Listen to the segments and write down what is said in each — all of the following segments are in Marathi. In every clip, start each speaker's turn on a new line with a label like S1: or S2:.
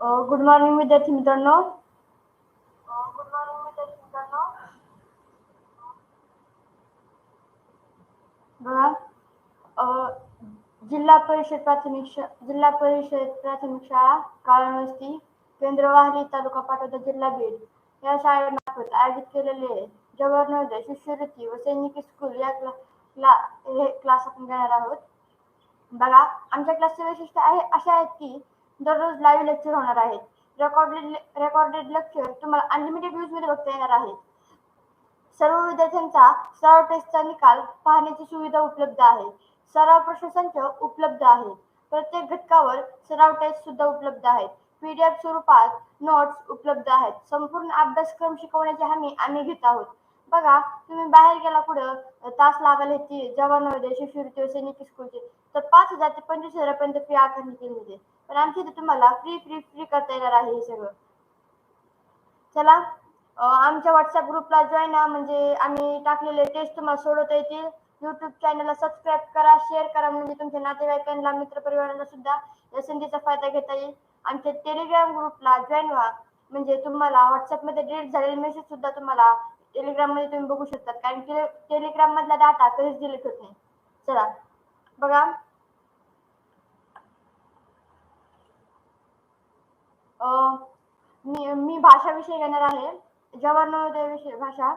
S1: गुड मॉर्निंग विद्यार्थी मित्रांनो. गुड मॉर्निंग विद्यार्थी मित्रांनो. बघा. जिल्हा परिषद प्राथमिक जिल्हा परिषद प्राथमिक शाळा काळणवस्ती केंद्रवाहिनी तालुका पाटोदा जिल्हा बीड. या शाळेमार्फत आयोजित केलेले जवाहर नवोदय शिष्यवृत्ती व सैनिकी स्कूल या क्ला क्ला हे क्लास आपण घेणार आहोत. बघा आमच्या क्लासचे वैशिष्ट्य आहे असे आहेत की दररोज लाईव्ह लेक्चर होणार आहेत. रेकॉर्डेड रेकॉर्डेड लेक्चर तुम्हाला अनलिमिटेडमध्ये बघता येणार आहेत. सर्व विद्यार्थ्यांचा सराव टेस्टचा निकाल पाहण्याची सुविधा उपलब्ध आहे. सराव प्रश्नसंच उपलब्ध आहे. प्रत्येक घटकावर सराव टेस्ट सुद्धा उपलब्ध आहेत. पीडीएफ स्वरूपात नोट्स उपलब्ध आहेत. संपूर्ण अभ्यासक्रम शिकवण्याची हमी आम्ही घेत आहोत. बघा तुम्ही बाहेर गेला कुठं? तास लागायला ती जवान शिष्यवृत्ती सैनिक स्कूलचे तर पाच हजार ते पंचवीस हजारापर्यंत फी आकारणी केली होते म्हणजे. पण आमच्या इथे तुम्हाला फ्री फ्री फ्री करता येणार आहे हे सगळं. चला आमच्या व्हॉट्सअप ग्रुपला जॉईन म्हणजे आम्ही टाकलेले टेस्ट तुम्हाला सोडवता येतील. युट्यूब चॅनलला सबस्क्राईब करा शेअर करा म्हणजे तुमच्या नातेवाईकांना मित्रपरिवारांना सुद्धा या संधीचा फायदा घेता येईल. आमच्या टेलिग्राम ग्रुपला जॉईन व्हा. म्हणजे तुम्हाला व्हॉट्सअपमध्ये डिलीट झालेले मेसेज सुद्धा तुम्हाला टेलिग्राममध्ये तुम्ही बघू शकतात कारण की टेलिग्राम मधला डाटा कधीच डिलीट होत नाही. चला बघा. मी मी भाषा विषय घेणार आहे. जवाहर नवोदय विषय भाषा.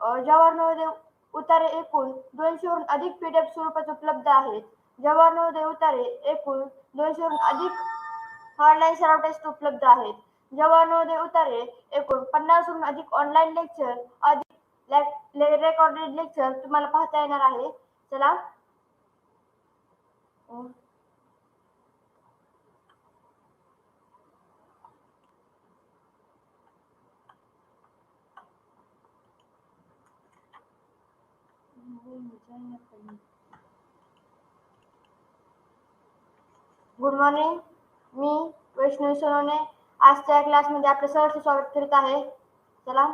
S1: जवाहर नवोदय उतारे एकूण दोनशेहून अधिक पीडीएफ स्वरूपात उपलब्ध आहेत. जवाहर नवोदय उतारे एकूण दोनशेहून अधिक ऑनलाईन सराव टेस्ट उपलब्ध आहेत. जवाहर नवोदय उतारे एकूण पन्नासहून अधिक ऑनलाईन लेक्चर अधिक रेकॉर्डेड लेक्चर तुम्हाला पाहता येणार आहे. चला. गुड मॉर्निंग मी वैष्णवी सोनवणे. आजच्या क्लासमध्ये आपलं सहर्ष स्वागत करीत आहे. चला.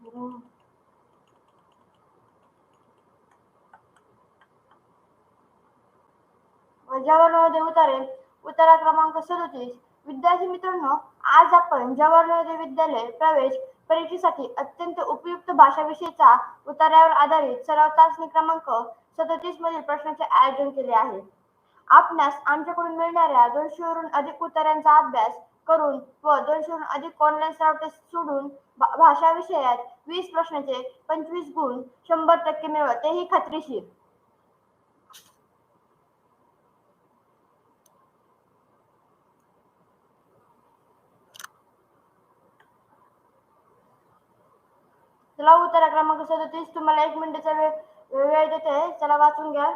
S1: जवाहर नवोदय उतारे उतारा क्रमांक सदोतीस. विद्यार्थी मित्रांनो आज आपण जवाहरलाल नेहरू विद्यालय प्रवेश परीक्षेसाठी अत्यंत उपयुक्त भाषाविषयीचा उतार्यावर आधारित सराव चाचणी क्रमांक सदोतीस मधील प्रश्नाचे आयोजन केले आहे. आपणास आमच्याकडून मिळणाऱ्या दोनशेवरून अधिक उत्तरांचा अभ्यास करून व दोनशेहून अधिक ऑनलाईन सराव टेस्ट सोडून भाषा विषयात वीस प्रश्नाचे पंचवीस गुण शंभर टक्के मिळवा तेही खात्रीशीर. चला उतारा क्रमांक सदतीस. तुम्हाला एक मिनिटाचा वेळ वेळ देते. चला वाचून घ्या.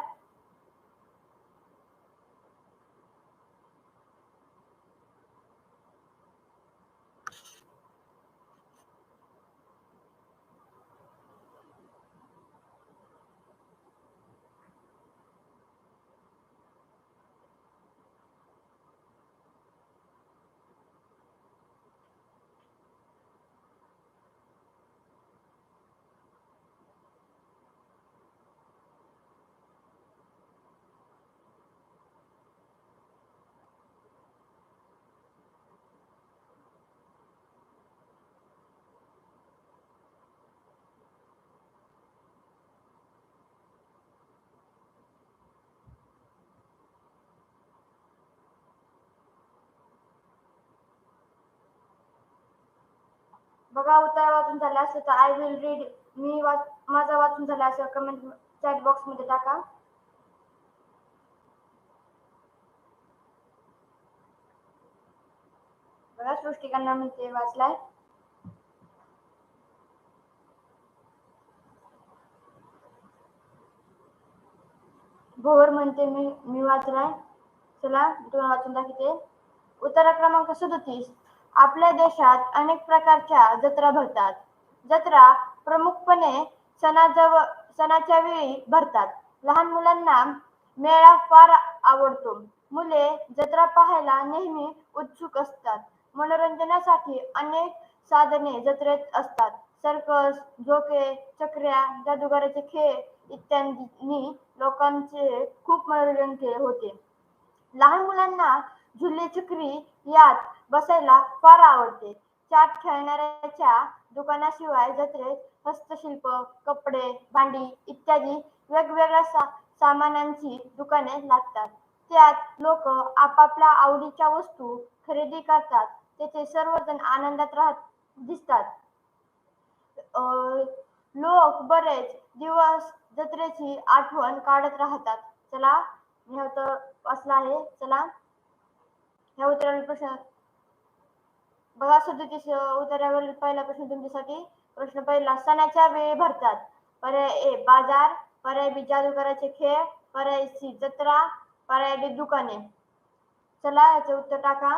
S1: बघा उत्तर वाचून झाला असेल तर आय विल रीड मी वाच माझा वाचून झाला असेल कमेंट चॅट बॉक्समध्ये टाका. बघा सृष्टिकांना म्हणते वाचलाय. भोवर म्हणते मी मी वाचलाय. चला तुम्हाला वाचून दाखवते. उत्तर क्रमांक सदतीस. आपल्या देशात अनेक प्रकारच्या जत्रा भरतात. जत्रा प्रमुखपणे सणाजवळ सणाच्या वेळी भरतात. लहान मुलांना मेळा फार आवडतो. मुले जत्रा पाहायला नेहमी उत्सुक असतात. मनोरंजनासाठी अनेक साधने जत्रेत असतात. सर्कस झोके चक्र्या जादूगाराचे खेळ इत्यादी लोकांचे खूप मनोरंजन केले होते. लहान मुलांना झुले चक्री यात बसायला फार आवडते. चाट खेळणाऱ्याच्या दुकानाशिवाय जत्रेत हस्तशिल्प कपडे भांडी इत्यादी वेगवेगळ्या सा सामानांची दुकाने लागतात. त्यात लोक आपापल्या आवडीच्या वस्तू खरेदी करतात. तेथे सर्वजण आनंदात राहत दिसतात. अं, लोक बरेच दिवस जत्रेची आठवण काढत राहतात. चला हे होतं असलं आहे. चला. हे उत्तरावरील प्रश्न बघा सदतीस उत्तरावरील पहिला प्रश्न तुमच्यासाठी. प्रश्न पहिला सणाच्या वेळी भरतात. पर्याय ए बाजार. पर्याय बी जादूगाराचे खेळ. पर्याय सी जत्रा. पर्याय डी दुकाने. चला याचे उत्तर टाका.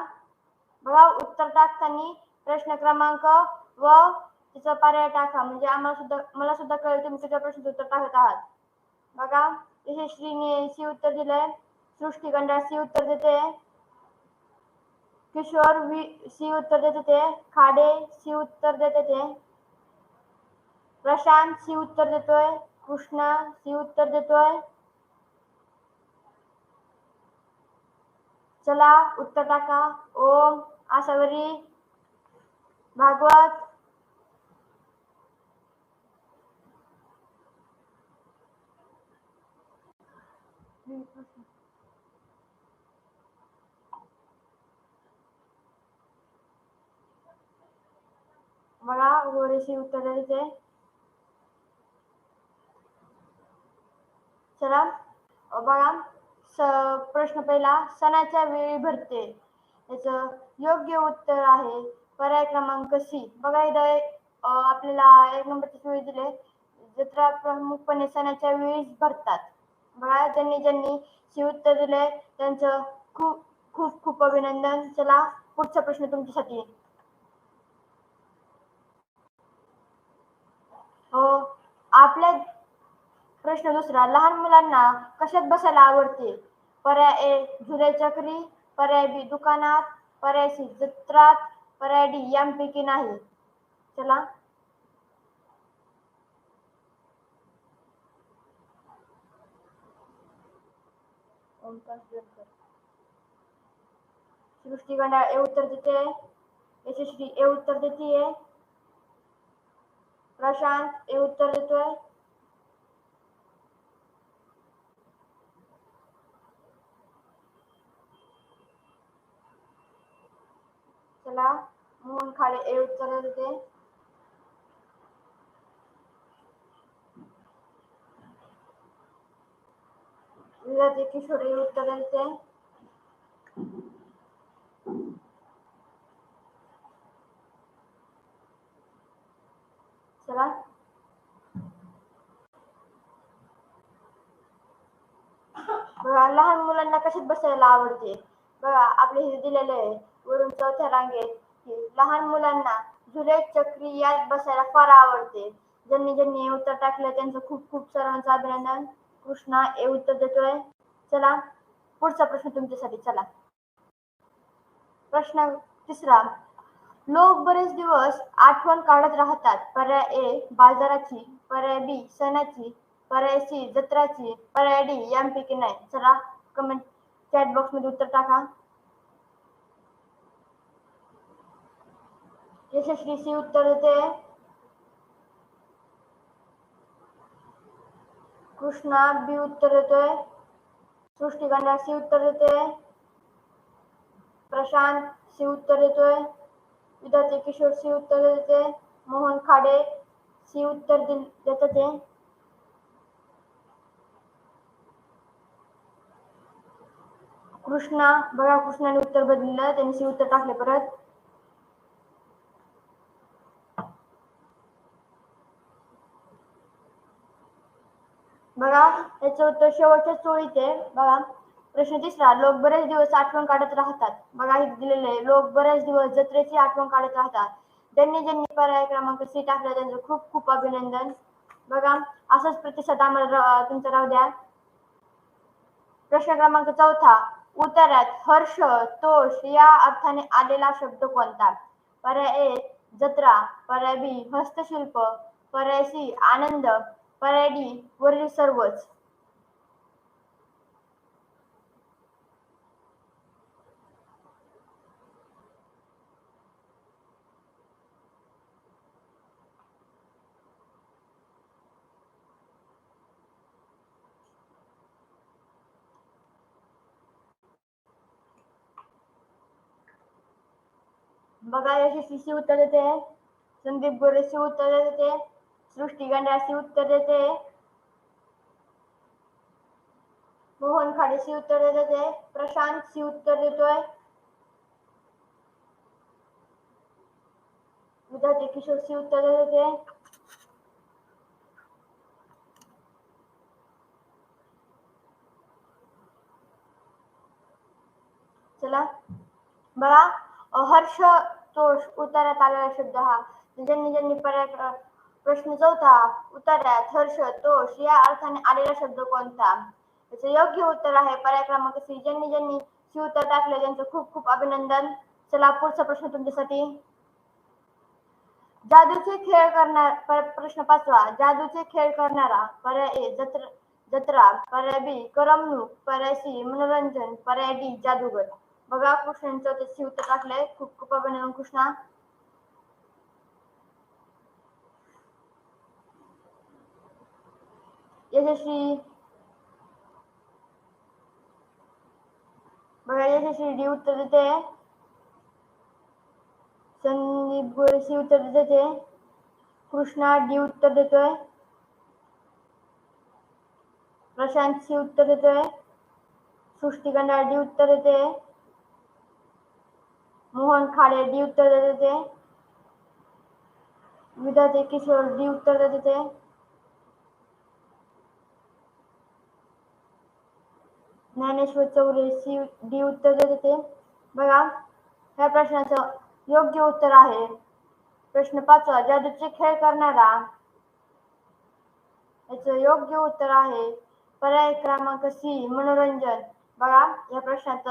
S1: बघा उत्तर टाकताना प्रश्न क्रमांक व तिचा पर्याय टाका. म्हणजे आम्हाला सुद्धा मला सुद्धा कळेल तुम्ही त्याच्या प्रश्न उत्तर टाकत आहात. बघा यशस्वीने सी उत्तर दिलंय. सृष्टीगंडा सी उत्तर देते. किशोर वी सी उत्तर देते ते खाडे सी उत्तर देते ते प्रशांत सी उत्तर देतोय कृष्णा सी उत्तर देतोय। चला उत्तर टाका ओम आसावरी भागवत। बघा गोरेशी उत्तर देते चला बघा स प्रश्न पहिला सणाच्या वेळी भरते. याचं योग्य उत्तर आहे. पर्याय क्रमांक सी बघा इथं आपल्याला एक नंबरचे सोयी दिले. जत्रा प्रमुखपणे सणाच्या वेळीच भरतात. बघा ज्यांनी ज्यांनी सी उत्तर दिले त्यांचं खूप खूप खूप अभिनंदन. चला पुढचा प्रश्न तुमच्यासाठी. हो. आपल्या प्रश्न दुसरा लहान मुलांना कशात बसायला आवडते? पर्याय ए झुले चक्री पर्याय बी दुकानात पर्याय सी जत्रात पर्याय डी यांपैकी नाही. चला. सृष्टी गंडाळ ए उत्तर देते. यशस्वी ए उत्तर देते प्रशांत ए उत्तर देतोय? चला मोहन खाडे ए उत्तर देते. विराज किशोर ए उत्तर देते. चला. बघा लहान मुलांना कशात बसायला आवडते? बघा आपले हे दिलेले आहे वरून चौथ्या रांगेत लहान मुलांना झुले चक्री यात बसायला फार आवडते. ज्यांनी ज्यांनी हे उत्तर टाकलं त्यांचं खूप खूप सर्वांचं अभिनंदन. कृष्णा हे उत्तर देतोय. चला पुढचा प्रश्न तुमच्यासाठी चला. प्रश्न तिसरा. लोक बरेच दिवस आठवण काढत राहतात. पर्याय ए बाजाराची पर्याय बी सणाची पर्याय सी जत्राची पर्याय डी यांपैकी नाही. चला कमेंट चॅट बॉक्समध्ये उत्तर टाका. यशस्वी सी उत्तर देते. कृष्णा बी उत्तर देतोय सृष्टी गंडा सी उत्तर देते. प्रशांत सी उत्तर देतोय. विद्यार्थी किशोर सी उत्तर देते. मोहन खाडे सी उत्तर देत होते कृष्णा बघा कृष्णाने उत्तर बदललं. त्यांनी सी उत्तर टाकले परत. बघा याचं उत्तर शेवटच्या चोळीत आहे. बघा. प्रश्न तिसरा लोक बरेच दिवस आठवण काढत राहतात. बघा हे दिलेलं आहे लोक बरेच दिवस जत्रेची आठवण काढत राहतात. ज्यांनी ज्यांनी पर्याय क्रमांक सी टाकला त्यांचं खूप खूप अभिनंदन. बघा असाच प्रतिसाद आम्हाला तुमचा राहू द्या. प्रश्न क्रमांक चौथा उत्तरात हर्ष तोष या अर्थाने आलेला शब्द कोणता? पर्याय ए जत्रा. पर्याय बी हस्तशिल्प. पर्याय सी आनंद. पर्याय डी वरील सर्वच. बघा यशस्वी उत्तर देते हैं, संदीप गोरे सी उत्तर देते सृष्टी गंडा सी उत्तर देते हैं, मोहन खाडे सी उत्तर देते हैं, प्रशांत सी उत्तर देतोय विद्यार्थी किशोर सी उत्तर देते हैं। चला बघा हर्ष तोष उत्तरात आलेला शब्द हा. ज्यांनी ज्यांनी पर्याय प्रश्न चौथा उत्तरात हर्ष तोष या अर्थाने आलेला शब्द कोणता? याचं योग्य उत्तर आहे पर्याय क्रमांक सी. ज्यांनी ज्यांनी सी उत्तर टाकले त्यांचं खूप खूप अभिनंदन. चला पुढचा प्रश्न तुमच्यासाठी. जादूचे खेळ करणार प्रश्न पाचवा. जादूचे खेळ करणारा पर्याय ए जत्रा जत्रा पर्याय बी करमणूक पर्याय सी मनोरंजन पर्याय डी जादूगर. बघा कृष्णांचं ते उत्तर टाकलंय. खूप खूप अभिनंदन कृष्णा यशस्वी बघा यशस्वी डी उत्तर देते. संदीप गोरेसी उत्तर देते. कृष्णा डी उत्तर देतोय. प्रशांत सी उत्तर देतोय. सृष्टी डी उत्तर देते. मोहन खाडे डी उत्तर देते. विद्यार्थी किशोर डी उत्तर देते. ज्ञानेश्वर चौरे सी डी उत्तर देते. बघा या प्रश्नाचं योग्य उत्तर आहे. प्रश्न पाचवा जादूचे खेळ करणारा. याचं योग्य उत्तर आहे. पर्याय क्रमांक सी मनोरंजन. बघा या प्रश्नात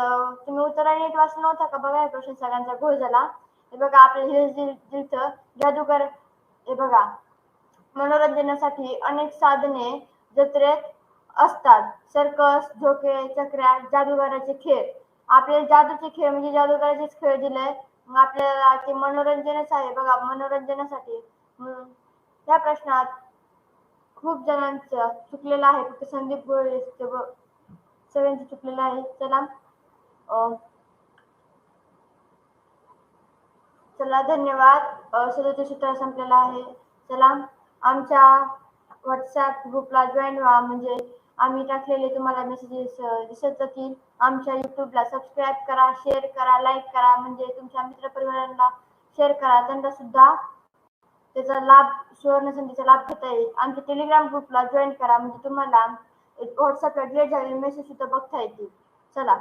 S1: तुम्ही उत्तर नीट वाचलं नव्हता का? बघा या प्रश्न सगळ्यांचा घोळ झाला. हे बघा आपल्या हिल जादूगर हे बघा. मनोरंजनासाठी अनेक साधने जत्रेत असतात. सर्कस झोके चक्र्या जादूगाराचे खेळ. आपल्याला जादूचे खेळ म्हणजे जादूगाराचेच खेळ दिले. मग आपल्याला ते मनोरंजनच आहे. बघा मनोरंजनासाठी या प्रश्नात खूप जणांचं चुकलेलं आहे. फक्त संदीप गोळे सगळ्यांचं चुकलेलं आहे. चला. चला धन्यवाद. सदोतीस सूत्र संपलेलं आहे. चला. आमच्या व्हॉट्सॲप ग्रुपला जॉईन व्हा. म्हणजे आम्ही टाकलेले तुम्हाला मेसेजेस दिसत जातील. आमच्या यूट्यूबला सबस्क्राईब करा शेअर करा लाईक करा. म्हणजे तुमच्या मित्रपरिवारांना शेअर करा. त्यांना सुद्धा त्याचा लाभ सुवर्ण संधीचा लाभ घेता येईल. आमच्या टेलिग्राम ग्रुपला जॉईन करा. म्हणजे तुम्हाला व्हॉट्सअपला डिलीट झालेले मेसेज सुद्धा बघता येतील. चला.